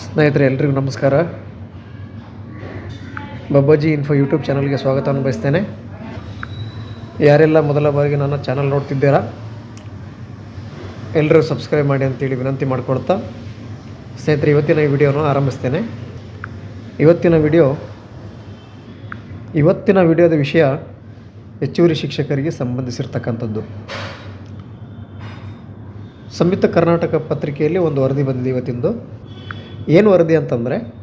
ಸ್ನೇಹಿತರೆ, ಎಲ್ರಿಗೂ ನಮಸ್ಕಾರ. ಬಬ್ಬಾಜಿ ಇನ್ಫೋ ಯೂಟ್ಯೂಬ್ ಚಾನಲ್ಗೆ ಸ್ವಾಗತವನ್ನು ಬಯಸ್ತೇನೆ ಯಾರೆಲ್ಲ ಮೊದಲ ಬಾರಿಗೆ ನನ್ನ ಚಾನಲ್ ನೋಡ್ತಿದ್ದೀರಾ ಎಲ್ಲರೂ ಸಬ್ಸ್ಕ್ರೈಬ್ ಮಾಡಿ ಅಂತೇಳಿ ವಿನಂತಿ ಮಾಡಿಕೊಡ್ತಾ ಸ್ನೇಹಿತರೆ, ಇವತ್ತಿನ ಈ ವಿಡಿಯೋನ ಆರಂಭಿಸ್ತೇನೆ. ಇವತ್ತಿನ ವಿಡಿಯೋ, ಇವತ್ತಿನ ವಿಡಿಯೋದ ವಿಷಯ ಹೆಚ್ಚುವರಿ ಶಿಕ್ಷಕರಿಗೆ ಸಂಬಂಧಿಸಿರ್ತಕ್ಕಂಥದ್ದು. ಸಂಯುಕ್ತ ಕರ್ನಾಟಕ ಪತ್ರಿಕೆಯಲ್ಲಿ ಒಂದು ವರದಿ ಬಂದಿದೆ ಇವತ್ತಿಂದು. ಏನು ವರದಿ ಅಂತಂದರೆ,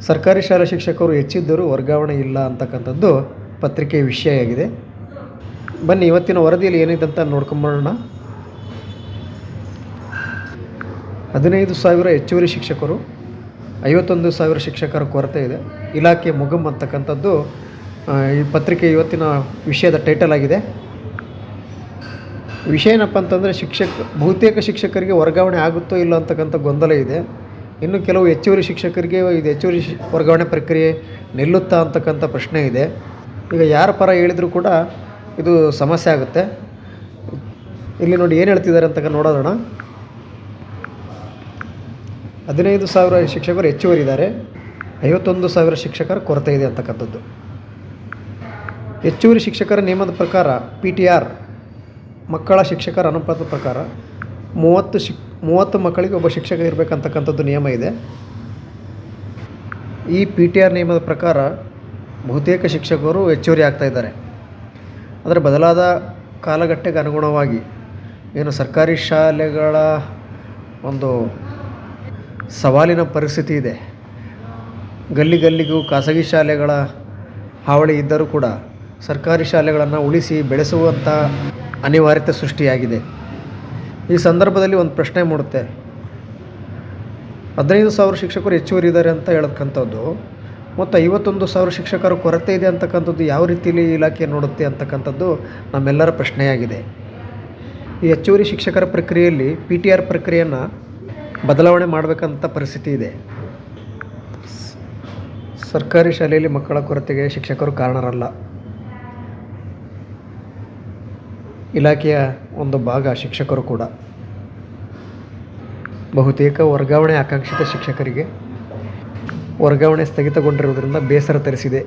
ಸರ್ಕಾರಿ ಶಾಲಾ ಶಿಕ್ಷಕರು ಹೆಚ್ಚಿದ್ದರೂ ವರ್ಗಾವಣೆ ಇಲ್ಲ ಅಂತಕ್ಕಂಥದ್ದು ಪತ್ರಿಕೆಯ ವಿಷಯ ಆಗಿದೆ. ಬನ್ನಿ, ಇವತ್ತಿನ ವರದಿಯಲ್ಲಿ ಏನಿದೆ ಅಂತ ನೋಡ್ಕೊಂಬರೋಣ. ಹದಿನೈದು ಸಾವಿರ ಹೆಚ್ಚುವರಿ ಶಿಕ್ಷಕರು, ಐವತ್ತೊಂದು ಸಾವಿರ ಶಿಕ್ಷಕರ ಕೊರತೆ ಇದೆ. ಇಲಾಖೆ ಮುಗಮ್ ಅಂತಕ್ಕಂಥದ್ದು ಈ ಪತ್ರಿಕೆ ಇವತ್ತಿನ ವಿಷಯದ ಟೈಟಲ್ ಆಗಿದೆ. ವಿಷಯ ಏನಪ್ಪ ಅಂತಂದರೆ, ಶಿಕ್ಷಕ, ಬಹುತೇಕ ಶಿಕ್ಷಕರಿಗೆ ವರ್ಗಾವಣೆ ಆಗುತ್ತೋ ಇಲ್ಲ ಅಂತಕ್ಕಂಥ ಗೊಂದಲ ಇದೆ. ಇನ್ನು ಕೆಲವು ಹೆಚ್ಚುವರಿ ಶಿಕ್ಷಕರಿಗೆ ಇದು ಹೆಚ್ಚುವರಿ ವರ್ಗಾವಣೆ ಪ್ರಕ್ರಿಯೆ ನಿಲ್ಲುತ್ತಾ ಅಂತಕ್ಕಂಥ ಪ್ರಶ್ನೆ ಇದೆ. ಈಗ ಯಾರ ಪರ ಹೇಳಿದರೂ ಕೂಡ ಇದು ಸಮಸ್ಯೆ ಆಗುತ್ತೆ. ಇಲ್ಲಿ ನೋಡಿ ಏನು ಹೇಳ್ತಿದ್ದಾರೆ ಅಂತ ನೋಡೋಣ. ಹದಿನೈದು ಸಾವಿರ ಶಿಕ್ಷಕರು ಹೆಚ್ಚುವರಿ ಇದ್ದಾರೆ. ಐವತ್ತೊಂದು ಸಾವಿರ ಶಿಕ್ಷಕರ ಕೊರತೆ ಇದೆ ಅಂತಕ್ಕಂಥದ್ದು. ಹೆಚ್ಚುವರಿ ಶಿಕ್ಷಕರ ನಿಯಮದ ಪ್ರಕಾರ ಪಿ ಟಿ ಆರ್ ಮಕ್ಕಳ ಶಿಕ್ಷಕರ ಅನುಪಾತದ ಪ್ರಕಾರ ಮೂವತ್ತು ಶಿಕ್ ಮೂವತ್ತು ಮಕ್ಕಳಿಗೆ ಒಬ್ಬ ಶಿಕ್ಷಕ ಇರಬೇಕಂತಕ್ಕಂಥದ್ದು ನಿಯಮ ಇದೆ. ಈ ಪಿ ಟಿ ಆರ್ ನಿಯಮದ ಪ್ರಕಾರ ಬಹುತೇಕ ಶಿಕ್ಷಕರು ಹೆಚ್ಚುವರಿ ಆಗ್ತಾ ಇದ್ದಾರೆ. ಆದರೆ ಬದಲಾದ ಕಾಲಘಟ್ಟಕ್ಕೆ ಅನುಗುಣವಾಗಿ ಏನು ಸರ್ಕಾರಿ ಶಾಲೆಗಳ ಒಂದು ಸವಾಲಿನ ಪರಿಸ್ಥಿತಿ ಇದೆ. ಗಲ್ಲಿ ಗಲ್ಲಿಗೂ ಖಾಸಗಿ ಶಾಲೆಗಳ ಹಾವಳಿ ಇದ್ದರೂ ಕೂಡ ಸರ್ಕಾರಿ ಶಾಲೆಗಳನ್ನು ಉಳಿಸಿ ಬೆಳೆಸುವಂಥ ಅನಿವಾರ್ಯತೆ ಸೃಷ್ಟಿಯಾಗಿದೆ. ಈ ಸಂದರ್ಭದಲ್ಲಿ ಒಂದು ಪ್ರಶ್ನೆ ಮೂಡುತ್ತೆ. ಹದಿನೈದು ಸಾವಿರ ಶಿಕ್ಷಕರು ಹೆಚ್ಚುವರಿ ಇದ್ದಾರೆ ಅಂತ ಹೇಳತಕ್ಕಂಥದ್ದು. ಮತ್ತು ಐವತ್ತೊಂದು ಸಾವಿರ ಶಿಕ್ಷಕರ ಕೊರತೆ ಇದೆ ಅಂತಕ್ಕಂಥದ್ದು ಯಾವ ರೀತಿಯಲ್ಲಿ ಇಲಾಖೆ ನೋಡುತ್ತೆ ಅಂತಕ್ಕಂಥದ್ದು ನಮ್ಮೆಲ್ಲರ ಪ್ರಶ್ನೆಯಾಗಿದೆ. ಈ ಹೆಚ್ಚುವರಿ ಶಿಕ್ಷಕರ ಪ್ರಕ್ರಿಯೆಯಲ್ಲಿ ಪಿ ಟಿ ಆರ್ ಪ್ರಕ್ರಿಯೆಯನ್ನು ಬದಲಾವಣೆ ಮಾಡಬೇಕಂತ ಪರಿಸ್ಥಿತಿ ಇದೆ. ಸರ್ಕಾರಿ ಶಾಲೆಯಲ್ಲಿ ಮಕ್ಕಳ ಕೊರತೆಗೆ ಶಿಕ್ಷಕರು ಕಾರಣರಲ್ಲ. ಇಲಾಖೆಯ ಒಂದು ಭಾಗ ಶಿಕ್ಷಕರು ಕೂಡ. ಬಹುತೇಕ ವರ್ಗಾವಣೆ ಆಕಾಂಕ್ಷಿತ ಶಿಕ್ಷಕರಿಗೆ ವರ್ಗಾವಣೆ ಸ್ಥಗಿತಗೊಂಡಿರುವುದರಿಂದ ಬೇಸರ ತರಿಸಿದೆ.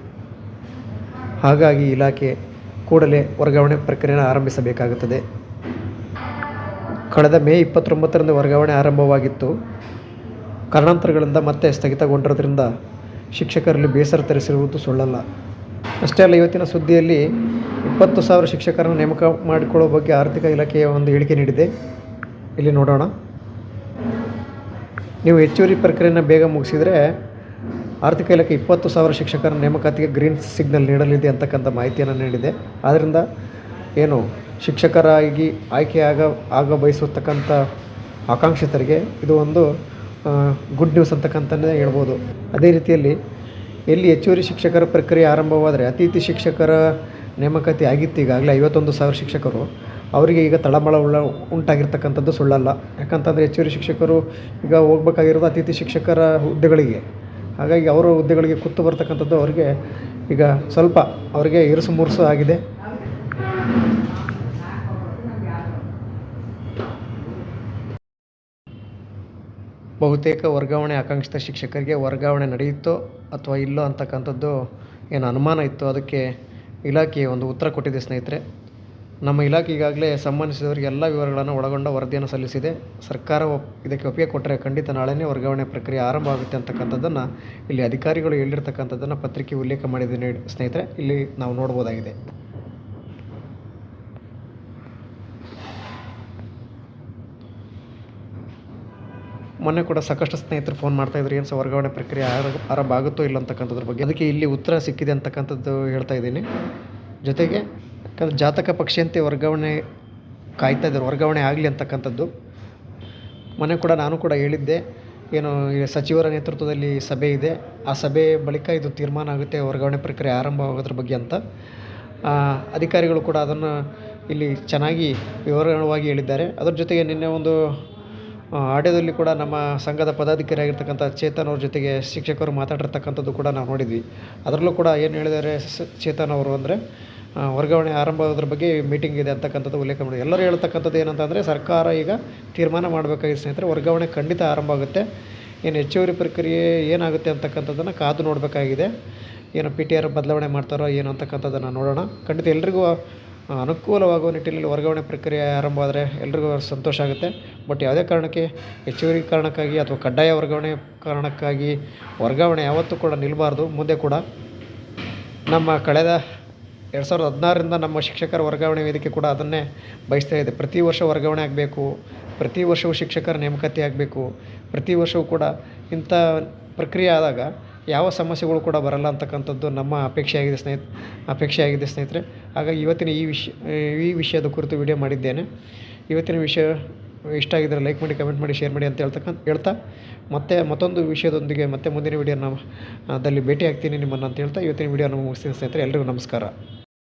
ಹಾಗಾಗಿ ಇಲಾಖೆ ಕೂಡಲೇ ವರ್ಗಾವಣೆ ಪ್ರಕ್ರಿಯೆಯನ್ನು ಆರಂಭಿಸಬೇಕಾಗುತ್ತದೆ. ಕಳೆದ ಮೇ ಇಪ್ಪತ್ತೊಂಬತ್ತರಂದು ವರ್ಗಾವಣೆ ಆರಂಭವಾಗಿತ್ತು. ಕಾರಣಾಂತರಗಳಿಂದ ಮತ್ತೆ ಸ್ಥಗಿತಗೊಂಡಿರೋದ್ರಿಂದ ಶಿಕ್ಷಕರಲ್ಲಿ ಬೇಸರ ತರಿಸಿರುವುದು ಸುಳ್ಳಲ್ಲ. ಅಷ್ಟೇ ಅಲ್ಲ, ಇವತ್ತಿನ ಸುದ್ದಿಯಲ್ಲಿ ಇಪ್ಪತ್ತು ಸಾವಿರ ಶಿಕ್ಷಕರನ್ನು ನೇಮಕ ಮಾಡಿಕೊಳ್ಳೋ ಬಗ್ಗೆ ಆರ್ಥಿಕ ಇಲಾಖೆಯ ಒಂದು ಹೇಳಿಕೆ ನೀಡಿದೆ. ಇಲ್ಲಿ ನೋಡೋಣ. ನೀವು ಹೆಚ್ಚುವರಿ ಪ್ರಕ್ರಿಯೆಯನ್ನು ಬೇಗ ಮುಗಿಸಿದರೆ ಆರ್ಥಿಕ ಇಲಾಖೆ ಇಪ್ಪತ್ತು ಸಾವಿರ ಶಿಕ್ಷಕರ ನೇಮಕಾತಿಗೆ ಗ್ರೀನ್ ಸಿಗ್ನಲ್ ನೀಡಲಿದೆ ಅಂತಕ್ಕಂಥ ಮಾಹಿತಿಯನ್ನು ನೀಡಿದೆ. ಆದ್ದರಿಂದ ಏನು ಶಿಕ್ಷಕರಾಗಿ ಆಯ್ಕೆಯಾಗ ಆಗ ಬಯಸತಕ್ಕಂಥ ಆಕಾಂಕ್ಷಿತರಿಗೆ ಇದು ಒಂದು ಗುಡ್ ನ್ಯೂಸ್ ಅಂತಕ್ಕಂತಲೇ ಹೇಳ್ಬೋದು. ಅದೇ ರೀತಿಯಲ್ಲಿ ಎಲ್ಲಿ ಹೆಚ್ಚುವರಿ ಶಿಕ್ಷಕರ ಪ್ರಕ್ರಿಯೆ ಆರಂಭವಾದರೆ ಅತಿಥಿ ಶಿಕ್ಷಕರ ನೇಮಕಾತಿ ಆಗಿತ್ತು ಈಗಾಗಲೇ ಐವತ್ತೊಂದು ಸಾವಿರ ಶಿಕ್ಷಕರು. ಅವರಿಗೆ ಈಗ ತಳಮಳ ಉಳ್ಳ ಉಂಟಾಗಿರ್ತಕ್ಕಂಥದ್ದು ಸುಳ್ಳಲ್ಲ. ಯಾಕಂತಂದರೆ ಹೆಚ್ಚುವರಿ ಶಿಕ್ಷಕರು ಈಗ ಹೋಗ್ಬೇಕಾಗಿರೋದು ಅತಿಥಿ ಶಿಕ್ಷಕರ ಹುದ್ದೆಗಳಿಗೆ. ಹಾಗಾಗಿ ಅವರ ಹುದ್ದೆಗಳಿಗೆ ಕುತ್ತು ಬರ್ತಕ್ಕಂಥದ್ದು ಅವರಿಗೆ ಈಗ ಸ್ವಲ್ಪ ಅವರಿಗೆ ಇರುಸು ಮುರುಸು ಆಗಿದೆ. ಬಹುತೇಕ ವರ್ಗಾವಣೆ ಆಕಾಂಕ್ಷಿತ ಶಿಕ್ಷಕರಿಗೆ ವರ್ಗಾವಣೆ ನಡೆಯುತ್ತೋ ಅಥವಾ ಇಲ್ಲೋ ಅಂತಕ್ಕಂಥದ್ದು ಏನು ಅನುಮಾನ ಇತ್ತು ಅದಕ್ಕೆ ಇಲಾಖೆ ಒಂದು ಉತ್ತರ ಕೊಟ್ಟಿದೆ ಸ್ನೇಹಿತರೆ. ನಮ್ಮ ಇಲಾಖೆ ಈಗಾಗಲೇ ಸಂಬಂಧಿಸಿದವರಿಗೆ ಎಲ್ಲ ವಿವರಗಳನ್ನು ಒಳಗೊಂಡ ವರದಿಯನ್ನು ಸಲ್ಲಿಸಿದೆ. ಸರ್ಕಾರ ಇದಕ್ಕೆ ಒಪ್ಪಿಗೆ ಕೊಟ್ಟರೆ ಖಂಡಿತ ನಾಳೆನೇ ವರ್ಗಾವಣೆ ಪ್ರಕ್ರಿಯೆ ಆರಂಭ ಆಗುತ್ತೆ ಅಂತಕ್ಕಂಥದ್ದನ್ನು ಇಲ್ಲಿ ಅಧಿಕಾರಿಗಳು ಹೇಳಿರ್ತಕ್ಕಂಥದ್ದನ್ನು ಪತ್ರಿಕೆ ಉಲ್ಲೇಖ ಮಾಡಿದ್ದೀನಿ ಸ್ನೇಹಿತರೆ, ಇಲ್ಲಿ ನಾವು ನೋಡ್ಬೋದಾಗಿದೆ. ಮೊನ್ನೆ ಕೂಡ ಸಾಕಷ್ಟು ಸ್ನೇಹಿತರು ಫೋನ್ ಮಾಡ್ತಾ ಇದ್ರು, ಏನು ಸಹ ವರ್ಗಾವಣೆ ಪ್ರಕ್ರಿಯೆ ಆರ- ಆರಂಭ ಆಗುತ್ತೋ ಇಲ್ಲ ಅಂತಕ್ಕಂಥದ್ರ ಬಗ್ಗೆ. ಅದಕ್ಕೆ ಇಲ್ಲಿ ಉತ್ತರ ಸಿಕ್ಕಿದೆ ಅಂತಕ್ಕಂಥದ್ದು ಹೇಳ್ತಾ ಇದ್ದೀನಿ. ಜೊತೆಗೆ ಜಾತಕ ಪಕ್ಷಿಯಂತೆ ವರ್ಗಾವಣೆ ಕಾಯ್ತಾ ಇದ್ದಾರೆ, ವರ್ಗಾವಣೆ ಆಗಲಿ ಅಂತಕ್ಕಂಥದ್ದು. ಮೊನ್ನೆ ಕೂಡ ನಾನು ಕೂಡ ಹೇಳಿದ್ದೆ, ಏನು ಸಚಿವರ ನೇತೃತ್ವದಲ್ಲಿ ಸಭೆ ಇದೆ. ಆ ಸಭೆ ಬಳಿಕ ಇದು ತೀರ್ಮಾನ ಆಗುತ್ತೆ, ವರ್ಗಾವಣೆ ಪ್ರಕ್ರಿಯೆ ಆರಂಭವಾಗೋದ್ರ ಬಗ್ಗೆ ಅಂತ. ಅಧಿಕಾರಿಗಳು ಕೂಡ ಅದನ್ನು ಇಲ್ಲಿ ಚೆನ್ನಾಗಿ ವಿವರವಾಗಿ ಹೇಳಿದ್ದಾರೆ. ಅದರ ಜೊತೆಗೆ ನಿನ್ನೆ ಒಂದು ಆಡಿಯೋದಲ್ಲಿ ಕೂಡ ನಮ್ಮ ಸಂಘದ ಪದಾಧಿಕಾರಿಯಾಗಿರ್ತಕ್ಕಂಥ ಚೇತನ್ ಅವ್ರ ಜೊತೆಗೆ ಶಿಕ್ಷಕರು ಮಾತಾಡಿರ್ತಕ್ಕಂಥದ್ದು ಕೂಡ ನಾವು ನೋಡಿದ್ವಿ. ಅದರಲ್ಲೂ ಕೂಡ ಏನು ಹೇಳಿದ್ದಾರೆ ಚೇತನ್ ಅವರು ಅಂದರೆ ವರ್ಗಾವಣೆ ಆರಂಭದ್ರ ಬಗ್ಗೆ ಮೀಟಿಂಗ್ ಇದೆ ಅಂತಕ್ಕಂಥದ್ದು ಉಲ್ಲೇಖ ಮಾಡಿ. ಎಲ್ಲರೂ ಹೇಳ್ತಕ್ಕಂಥದ್ದು ಏನಂತಂದರೆ, ಸರ್ಕಾರ ಈಗ ತೀರ್ಮಾನ ಮಾಡಬೇಕಾಗಿದೆ ಸ್ನೇಹಿತರೆ, ವರ್ಗಾವಣೆ ಖಂಡಿತ ಆರಂಭ ಆಗುತ್ತೆ. ಏನು ಹೆಚ್ಚುವರಿ ಪ್ರಕ್ರಿಯೆ ಏನಾಗುತ್ತೆ ಅಂತಕ್ಕಂಥದ್ದನ್ನು ಕಾದು ನೋಡಬೇಕಾಗಿದೆ. ಏನು ಪಿ ಟಿ ಆರ್ ಬದಲಾವಣೆ ಮಾಡ್ತಾರೋ ಏನು ಅಂತಕ್ಕಂಥದ್ದನ್ನು ನೋಡೋಣ. ಖಂಡಿತ ಎಲ್ರಿಗೂ ಅನುಕೂಲವಾಗುವ ನಿಟ್ಟಿನಲ್ಲಿ ವರ್ಗಾವಣೆ ಪ್ರಕ್ರಿಯೆ ಆರಂಭ ಆದರೆ ಎಲ್ರಿಗೂ ಸಂತೋಷ ಆಗುತ್ತೆ. ಬಟ್ ಯಾವುದೇ ಕಾರಣಕ್ಕೆ ಹೆಚ್ಚುವರಿ ಕಾರಣಕ್ಕಾಗಿ ಅಥವಾ ಕಡ್ಡಾಯ ವರ್ಗಾವಣೆ ಕಾರಣಕ್ಕಾಗಿ ವರ್ಗಾವಣೆ ಯಾವತ್ತೂ ಕೂಡ ನಿಲ್ಲಬಾರ್ದು ಮುಂದೆ ಕೂಡ ನಮ್ಮ ಕಳೆದ ಎರಡು ಸಾವಿರದ ಹದಿನಾರರಿಂದ ನಮ್ಮ ಶಿಕ್ಷಕರ ವರ್ಗಾವಣೆ ವೇದಿಕೆ ಕೂಡ ಅದನ್ನೇ ಬಯಸ್ತಾ ಇದೆ. ಪ್ರತಿ ವರ್ಷ ವರ್ಗಾವಣೆ ಆಗಬೇಕು, ಪ್ರತಿ ವರ್ಷವೂ ಶಿಕ್ಷಕರ ನೇಮಕಾತಿ ಆಗಬೇಕು, ಪ್ರತಿ ವರ್ಷವೂ ಕೂಡ ಇಂಥ ಪ್ರಕ್ರಿಯೆ ಆದಾಗ ಯಾವ ಸಮಸ್ಯೆಗಳು ಕೂಡ ಬರಲ್ಲ ಅಂತಕ್ಕಂಥದ್ದು ನಮ್ಮ ಅಪೇಕ್ಷೆಯಾಗಿದೆ ಸ್ನೇಹಿತ ಅಪೇಕ್ಷೆಯಾಗಿದೆ ಸ್ನೇಹಿತರೆ. ಹಾಗಾಗಿ ಇವತ್ತಿನ ಈ ವಿಷಯ ಈ ವಿಷಯದ ಕುರಿತು ವಿಡಿಯೋ ಮಾಡಿದ್ದೇನೆ. ಇವತ್ತಿನ ವಿಷಯ ಇಷ್ಟ ಆಗಿದ್ದರೆ ಲೈಕ್ ಮಾಡಿ, ಕಮೆಂಟ್ ಮಾಡಿ, ಶೇರ್ ಮಾಡಿ ಅಂತ ಹೇಳ್ತಕ್ಕಂಥ ಹೇಳ್ತಾ, ಮತ್ತೆ ಮತ್ತೊಂದು ವಿಷಯದೊಂದಿಗೆ ಮತ್ತೆ ಮುಂದಿನ ವಿಡಿಯೋನ ದಲ್ಲಿ ಭೇಟಿ ಆಗ್ತೀನಿ ನಿಮ್ಮನ್ನು ಅಂತ ಹೇಳ್ತಾ ಇವತ್ತಿನ ವಿಡಿಯೋ ನಮ್ಮ ಮುಗಿಸ್ತೀನಿ ಸ್ನೇಹಿತರೆ. ಎಲ್ಲರಿಗೂ ನಮಸ್ಕಾರ.